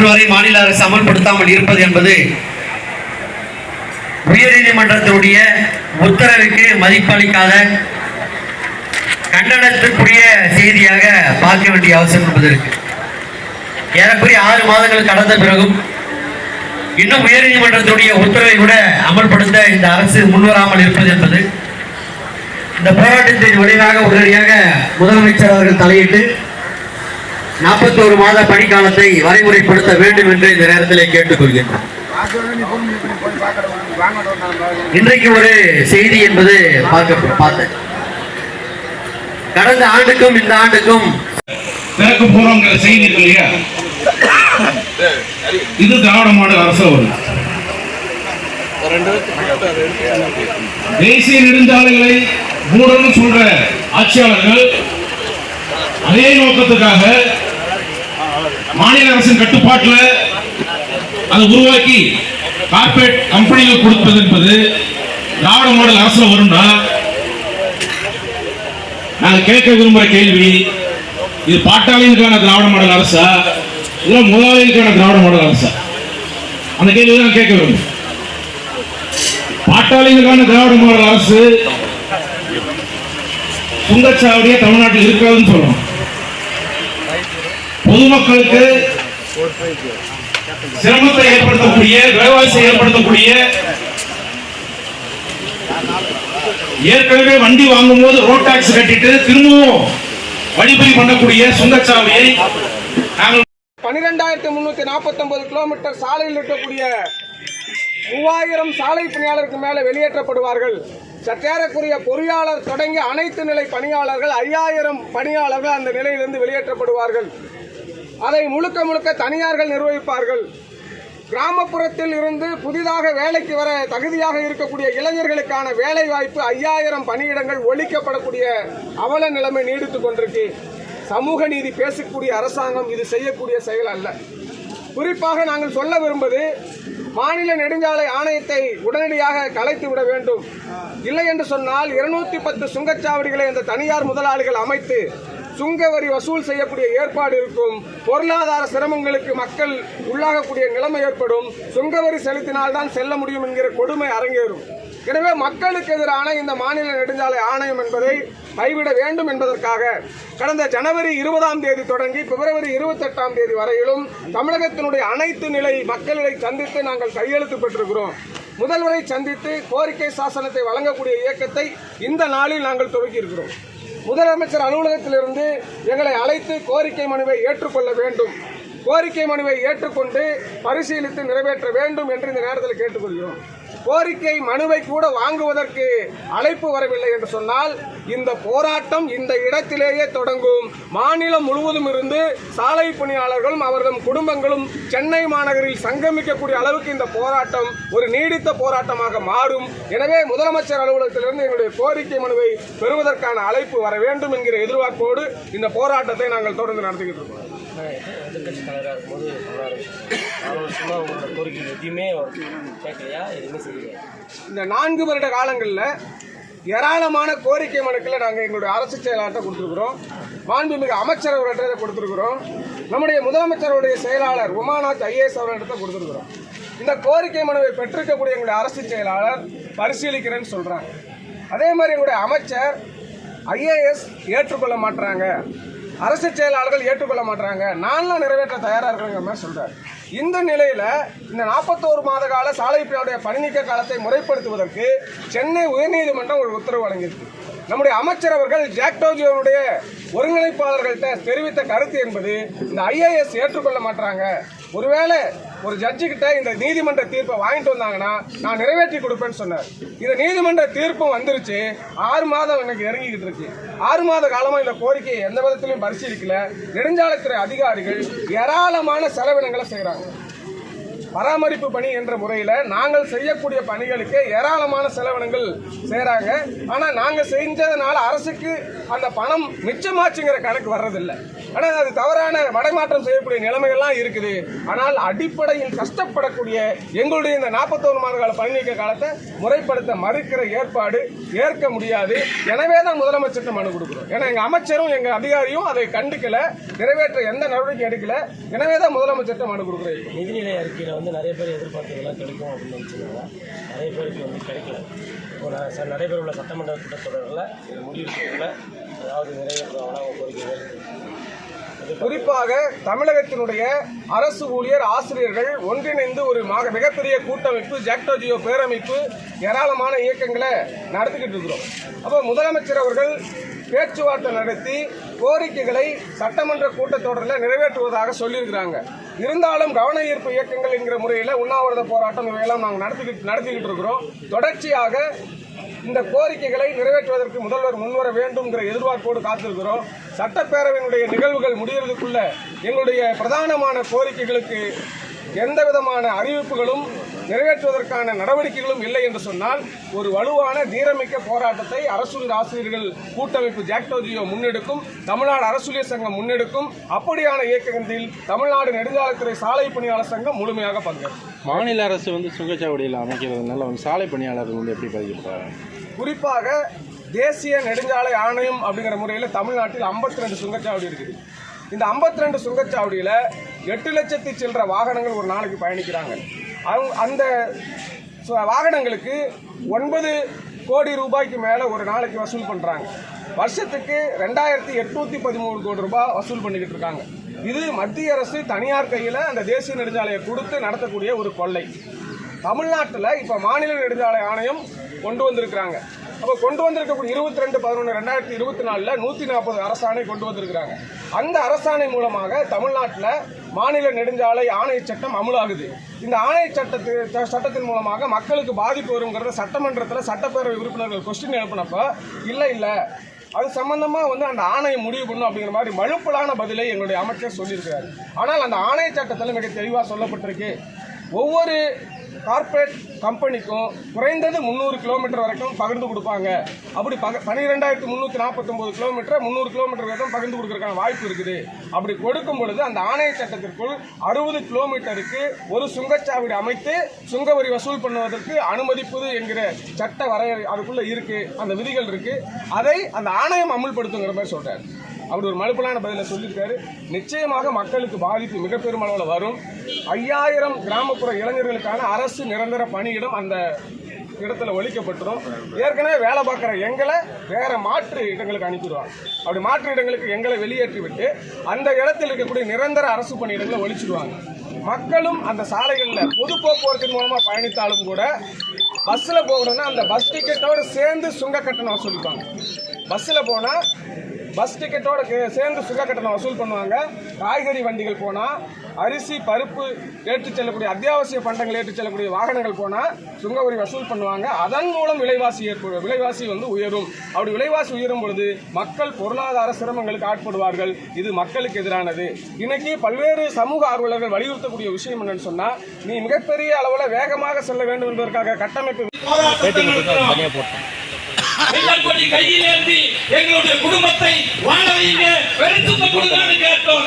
இன்று வரை மாநில அரசு அமல்படுத்தாமல் இருப்பது என்பது உயர்நீதிமன்றத்தினுடைய உத்தரவுக்கு மதிப்பளிக்காத கண்டனத்திற்குரிய செய்தியாக பார்க்க வேண்டிய அவசியம் என்பது இருக்கு. ஏறக்குறைய ஆறு மாதங்கள் கடந்த பிறகும் இன்னும் உயர்நீதிமன்றத்தினுடைய உத்தரவை கூட அமல்படுத்த இந்த அரசு முன்வராமல் இருப்பது என்பது இந்த போராட்டத்தின் விளைவாக உடனடியாக முதலமைச்சர் அவர்கள் தலையிட்டு நாற்பத்தி ஒரு மாத பணிக்காலத்தை வரைமுறைப்படுத்த வேண்டும் என்று இந்த நேரத்திலே கேட்டுக்கொள்கின்றோம் இன்றைக்கு ஒரு செய்தி என்பது பார்க்க பார்த்தேன். கடந்த ஆண்டுக்கும் இந்த ஆண்டுக்கும் திறக்க போறோங்கிற செய்தி இருக்கு இல்லையா? இது திராவிட மாடல் அரசு ஒரு. தேசிய நெடுஞ்சாலைகளை மூடன்னு சொல்ற ஆட்சியாளர்கள் அதே நோக்கத்துக்காக மாநில அரசின் கட்டுப்பாட்டில் அதை உருவாக்கி கார்ப்பரேட் கம்பெனிகள் கொடுப்பது என்பது திராவிட மாடல் அரசு வரும்னா நாங்கள் கேட்க விரும்புற கேள்வி இது பாட்டாளிகளுக்கான திராவிட மாடல் அரசா இல்லை முதலாளிகளுக்கான திராவிட மாடல் அரசா? அந்த கேள்வி தான் கேட்க விரும்பும் பாட்டாளிகளுக்கான திராவிட மாடல் அரசு சுங்கச்சாவடியே தமிழ்நாட்டில் இருக்காதுன்னு சொல்லணும். பொதுமக்களுக்கு சிரமத்தை ஏற்படுத்தக்கூடிய விலைவாசியை ஏற்படுத்தக்கூடிய ஏற்கனவே வண்டி வாங்கும் போது ரோட் டாக்ஸ் கட்டிட்டு திரும்பவும் வழிபறி பண்ணக்கூடிய சுங்கச்சாவடியை நாங்கள் பனிரெண்டாயிரத்தி முன்னூத்தி நாற்பத்தொன்பது கிலோமீட்டர் சாலையில் இருக்கக்கூடிய மூவாயிரம் சாலை பணியாளருக்கு மேலே வெளியேற்றப்படுவார்கள். சற்றேறக்குரிய பொறியாளர் தொடங்கி அனைத்து நிலை பணியாளர்கள் ஐயாயிரம் பணியாளர்கள் அந்த நிலையிலிருந்து வெளியேற்றப்படுவார்கள். அதை முழுக்க முழுக்க தனியார்கள் நிர்வகிப்பார்கள். கிராமப்புறத்தில் இருந்து புதிதாக வேலைக்கு வர தகுதியாக இருக்கக்கூடிய இளைஞர்களுக்கான வேலை வாய்ப்பு ஐயாயிரம் பணியிடங்கள் ஒழிக்கப்படக்கூடிய அவல நிலைமை நீடித்து கொண்டிருக்கு. சமூக நீதி பேசக்கூடிய அரசாங்கம் இது செய்யக்கூடிய செயல் அல்ல. குறிப்பாக நாங்கள் சொல்ல விரும்புவது மாநில நெடுஞ்சாலை ஆணையத்தை உடனடியாக கலைத்து விட வேண்டும். இல்லை என்று சொன்னால் இருநூத்தி பத்து சுங்கச்சாவடிகளை அந்த தனியார் முதலாளிகள் அமைத்து சுங்க வரி வசூல் செய்யக்கூடிய ஏற்பாடு இருக்கும். பொருளாதார சிரமங்களுக்கு மக்கள் உள்ளாகக்கூடிய நிலைமை ஏற்படும். சுங்க வரி செலுத்தினால்தான் செல்ல முடியும் என்கிற கொடுமை அரங்கேறும். எனவே மக்களுக்கு எதிரான இந்த மாநில நெடுஞ்சாலை ஆணையம் என்பதை கைவிட வேண்டும் என்பதற்காக கடந்த ஜனவரி இருபதாம் தேதி தொடங்கி பிப்ரவரி இருபத்தெட்டாம் தேதி வரையிலும் தமிழகத்தினுடைய அனைத்து நிலை மக்களை சந்தித்து நாங்கள் கையெழுத்து பெற்றிருக்கிறோம். முதல்வரை சந்தித்து கோரிக்கை சாசனத்தை வழங்கக்கூடிய இயக்கத்தை இந்த நாளில் நாங்கள் துவக்கியிருக்கிறோம். முதலமைச்சர் அலுவலகத்திலிருந்து எங்களை அழைத்து கோரிக்கை மனுவை ஏற்றுக்கொள்ள வேண்டும். கோரிக்கை மனுவை ஏற்றுக்கொண்டு பரிசீலித்து நிறைவேற்ற வேண்டும் என்று இந்த நேரத்தில் கேட்டுக்கொள்கிறோம். கோரிக்கை மனுவை கூட வாங்குவதற்கு அழைப்பு வரவில்லை என்று சொன்னால் இந்த போராட்டம் இந்த இடத்திலேயே தொடங்கும். மாநிலம் முழுவதும் இருந்து சாலை பணியாளர்களும் அவர்தம் குடும்பங்களும் சென்னை மாநகரில் சங்கமிக்கக்கூடிய அளவுக்கு இந்த போராட்டம் ஒரு நீடித்த போராட்டமாக மாறும். எனவே முதலமைச்சர் அலுவலகத்திலிருந்து எங்களுடைய கோரிக்கை மனுவை பெறுவதற்கான அழைப்பு வர வேண்டும் என்கிற எதிர்பார்ப்போடு இந்த போராட்டத்தை நாங்கள் தொடர்ந்து நடத்திக்கிட்டு எதிர்கட்சி தலைவராக இருக்கும்போது சொல்ல நாலு வருஷமா உங்களோட கோரிக்கை எதுவுமே அவர் கேட்கலையா எதுவுமே செய்யலையா இந்த நான்கு வருட காலங்களில் ஏராளமான கோரிக்கை மனுக்களை நாங்கள் எங்களுடைய அரசு செயலாளர்கிட்ட கொடுத்துருக்குறோம். மாண்புமிகு அமைச்சர் அவர்கிட்ட கொடுத்துருக்குறோம். நம்முடைய முதலமைச்சருடைய செயலாளர் உமாநாத் ஐஏஎஸ் அவர்களிடத்தை கொடுத்துருக்குறோம். இந்த கோரிக்கை மனுவை பெற்றிருக்கக்கூடிய எங்களுடைய அரசு செயலாளர் பரிசீலிக்கிறேன்னு சொல்கிறாங்க அதே மாதிரி எங்களுடைய அமைச்சர் ஐஏஎஸ் ஏற்றுக்கொள்ள மாட்டுறாங்க. அரசு செயலாளர்கள் ஏற்றுக்கொள்ள மாட்டாங்க நான்லாம் நிறைவேற்ற தயாராக இருக்கிறேங்கிற மாதிரி சொல்கிறார் இந்த நிலையில் இந்த நாற்பத்தோரு மாத கால சாலை பிரிவுடைய பணிநீக்க காலத்தை முறைப்படுத்துவதற்கு சென்னை உயர்நீதிமன்றம் ஒரு உத்தரவு வழங்கியிருக்கு. நம்முடைய அமைச்சர் அவர்கள் ஜாக்டோஜியோனுடைய ஒருங்கிணைப்பாளர்கள்ட்ட தெரிவித்த கருத்து என்பது இந்த ஐஏஎஸ் ஏற்றுக்கொள்ள மாட்டாங்க ஒருவேளை ஒரு ஜட்ஜு கிட்ட இந்த நீதிமன்ற தீர்ப்பை வாங்கிட்டு வந்தாங்கன்னா நான் நிறைவேற்றி கொடுப்பேன்னு சொன்னார். இந்த நீதிமன்ற தீர்ப்பும் வந்துருச்சு. ஆறு மாதம் எனக்கு இறங்கிக்கிட்டு இருக்கு. ஆறு மாத காலமாக இந்த கோரிக்கையை எந்த விதத்திலையும் பரிசீலிக்கல. நெடுஞ்சாலைத்துறை அதிகாரிகள் ஏராளமான செலவினங்களை செய்கிறாங்க பராமரிப்பு பணி என்ற முறையில் நாங்கள் செய்யக்கூடிய பணிகளுக்கு ஏராளமான செலவினங்கள் செய்கிறாங்க ஆனால் நாங்கள் செஞ்சதுனால அரசுக்கு அந்த பணம் மிச்சமாச்சுங்கிற கணக்கு வர்றதில்லை. ஆனால் அது தவறான வடமாற்றம் செய்யக்கூடிய நிலைமைகள்லாம் இருக்குது. ஆனால் அடிப்படையில் கஷ்டப்படக்கூடிய எங்களுடைய இந்த நாற்பத்தோரு மாத கால பணி நீக்க காலத்தை முறைப்படுத்த மறுக்கிற ஏற்பாடு ஏற்க முடியாது. எனவே தான் முதலமைச்சர்கிட்ட மனு கொடுக்குறோம். ஏன்னா எங்கள் அமைச்சரும் எங்கள் அதிகாரியும் அதை கண்டுக்கல நிறைவேற்ற எந்த நடவடிக்கை எடுக்கல. எனவே தான் முதலமைச்சர்கிட்ட மனு கொடுக்குறோம். நிதிநிலை அறிக்கையில் வந்து நிறைய பேர் எதிர்பார்த்ததெல்லாம் கிடைக்கும் அப்படின்னு நினச்சிருந்தாங்க நிறைய பேருக்கு வந்து கிடைக்கல. இப்போ நான் ச- நடைபெறவுள்ள சட்டமன்ற கூட்டத்தொடரில் இது முடிவு செய்யல. அதாவது நிறைவேற்றுவாங்களா அவங்க கோரிக்கைகள் குறிப்பாக தமிழகத்தினுடைய அரசு ஊழியர் ஆசிரியர்கள் ஒன்றிணைந்து ஒரு மக மிகப்பெரிய கூட்டமைப்பு ஜாக்டோஜியோ பேரமைப்பு ஏராளமான இயக்கங்களை நடத்திக்கிட்டு இருக்கிறோம். அப்போ முதலமைச்சர் அவர்கள் பேச்சுவார்த்தை நடத்தி கோரிக்கைகளை சட்டமன்ற கூட்டத்தொடரில் நிறைவேற்றுவதாக சொல்லியிருக்கிறாங்க. இருந்தாலும் கவன ஈர்ப்பு இயக்கங்கள் என்கிற முறையில் உண்ணாவிரத போராட்டம் இவையெல்லாம் நாங்கள் நடத்திக்கிட்டு நடத்திக்கிட்டு இருக்கிறோம். தொடர்ச்சியாக இந்த கோரிக்கைகளை நிறைவேற்றுவதற்கு முதல்வர் முன்வர வேண்டும்ங்கிற எதிர்பார்ப்போடு காத்திருக்கிறோம். சட்டப்பேரவையினுடைய நிகழ்வுகள் முடிகிறதுக்குள்ள எங்களுடைய பிரதானமான கோரிக்கைகளுக்கு எந்த விதமான அறிவிப்புகளும் நிறைவேற்றுவதற்கான நடவடிக்கைகளும் இல்லை என்று சொன்னால் ஒரு வலுவான தீரமிக்க போராட்டத்தை அரசூழியர் ஆசிரியர்கள் கூட்டமைப்பு ஜாக்டோஜியோ முன்னெடுக்கும் தமிழ்நாடு அரசூழியர் சங்கம் முன்னெடுக்கும் அப்படியான இயக்கத்தில் தமிழ்நாடு நெடுஞ்சாலைத்துறை சாலை பணியாளர் சங்கம் முழுமையாக பங்கேற்கும். மாநில அரசு வந்து சுங்கச்சாவடியில் அமைக்கிறதுனால வந்து சாலை பணியாளர்கள் வந்து எப்படி பாதிக்கப்படுறாங்க குறிப்பாக தேசிய நெடுஞ்சாலை ஆணையம் அப்படிங்கிற முறையில் தமிழ்நாட்டில் 52 ரெண்டு சுங்கச்சாவடி இருக்குது. இந்த 52 ரெண்டு சுங்கச்சாவடியில் எட்டு லட்சத்தி சில்லற வாகனங்கள் ஒரு நாளைக்கு பயணிக்கிறாங்க. அவங்க அந்த வாகனங்களுக்கு ஒன்பது கோடி ரூபாய்க்கு மேலே ஒரு நாளைக்கு வசூல் பண்ணுறாங்க வருஷத்துக்கு ரெண்டாயிரத்தி எட்நூற்றி பதிமூணு கோடி ரூபாய் வசூல் பண்ணிக்கிட்டு இருக்காங்க. இது மத்திய அரசு தனியார் கையில் அந்த தேசிய நெடுஞ்சாலையை கொடுத்து நடத்தக்கூடிய ஒரு கொள்ளை. தமிழ்நாட்டில் இப்போ மாநில நெடுஞ்சாலை ஆணையம் கொண்டு வந்திருக்கிறாங்க. அப்போ கொண்டு வந்திருக்கக்கூடிய இருபத்தி ரெண்டு பதினொன்று ரெண்டாயிரத்தி இருபத்தி நாலில் நூற்றி நாற்பது அரசாணை கொண்டு வந்திருக்கிறாங்க. அந்த அரசாணை மூலமாக தமிழ்நாட்டில் மாநில நெடுஞ்சாலை ஆணைய சட்டம் அமுலாகுது. இந்த ஆணைய சட்டத்து ச- சட்டத்தின் மூலமாக மக்களுக்கு பாதிப்பு வருங்கிறத சட்டமன்றத்தில் சட்டப்பேரவை உறுப்பினர்கள் கொஸ்டின் எழுப்பினப்போ இல்லை இல்லை. அது சம்பந்தமாக வந்து அந்த ஆணையம் முடிவு பண்ணும் அப்படிங்கிற மாதிரி மழுப்பலான பதிலை எங்களுடைய அமைச்சர் சொல்லியிருக்கிறார். ஆனால் அந்த ஆணைய சட்டத்தில் மிக தெளிவாக சொல்லப்பட்டிருக்கு. ஒவ்வொரு கார்ப்பரேட் கம்பெனிக்கும் குறைந்தது முந்நூறு கிலோமீட்டர் வரைக்கும் பகிர்ந்து கொடுப்பாங்க. அப்படி பக பன்னிரெண்டாயிரத்தி முந்நூற்றி நாற்பத்தொம்போது கிலோமீட்டர் முந்நூறு கிலோமீட்டர் வரைக்கும் பகிர்ந்து கொடுக்கறதுக்கான வாய்ப்பு இருக்குது. அப்படி கொடுக்கும் பொழுது அந்த ஆணைய சட்டத்திற்குள் அறுபது கிலோமீட்டருக்கு ஒரு சுங்கச்சாவடி அமைத்து சுங்க வரி வசூல் பண்ணுவதற்கு அனுமதிப்பது என்கிற சட்ட வரையறை அதுக்குள்ளே இருக்குது அந்த விதிகள் இருக்குது அதை அந்த ஆணையம் அமுல்படுத்துங்கிற மாதிரி சொல்கிறார் அப்படி ஒரு மலுப்பலான பதிலை சொல்லியிருக்காரு. நிச்சயமாக மக்களுக்கு பாதிப்பு மிக பெருமளவில் வரும். ஐயாயிரம் கிராமப்புற இளைஞர்களுக்கான அரசு நிரந்தர பணியிடம் அந்த இடத்துல ஒழிக்கப்பட்டுரும். ஏற்கனவே வேலை பார்க்குற எங்களை வேற மாற்று இடங்களுக்கு அனுப்பிடுவாங்க. அப்படி மாற்று இடங்களுக்கு எங்களை வெளியேற்றி விட்டு அந்த இடத்தில் இருக்கக்கூடிய நிரந்தர அரசு பணியிடங்களை ஒழிச்சிடுவாங்க. மக்களும் அந்த சாலைகளில் பொது போக்குவரத்தின் மூலமாக பயணித்தாலும் கூட பஸ்ஸில் போகணும்னா அந்த பஸ் டிக்கெட்டோடு சேர்ந்து சுங்க கட்டணம் வசூலிப்பாங்க பஸ்ஸில் போனால் பஸ் டிக்கெட்டோட சேர்ந்து சுங்க கட்டணம் வசூல் பண்ணுவாங்க. காய்கறி வண்டிகள் போனால் அரிசி பருப்பு ஏற்றிச் செல்லக்கூடிய அத்தியாவசிய பண்டங்கள் ஏற்றிச் செல்லக்கூடிய வாகனங்கள் போனால் சுங்க வரி வசூல் பண்ணுவாங்க. அதன் மூலம் விலைவாசி ஏற்படும் விலைவாசி வந்து உயரும். அப்படி விலைவாசி உயரும் பொழுது மக்கள் பொருளாதார சிரமங்களுக்கு ஆட்படுவார்கள். இது மக்களுக்கு எதிரானது. இன்னைக்கு பல்வேறு சமூக ஆர்வலர்கள் வலியுறுத்தக்கூடிய விஷயம் என்னன்னு சொன்னா நீ மிகப்பெரிய அளவில் வேகமாக செல்ல வேண்டும் என்பதற்காக கட்டமைப்பு வெள்ளக்கொடி கையில் ஏந்தி எங்களுடைய குடும்பத்தை வாழ வைங்க வெறுத்து கொடுங்கன்னு கேட்டோம்.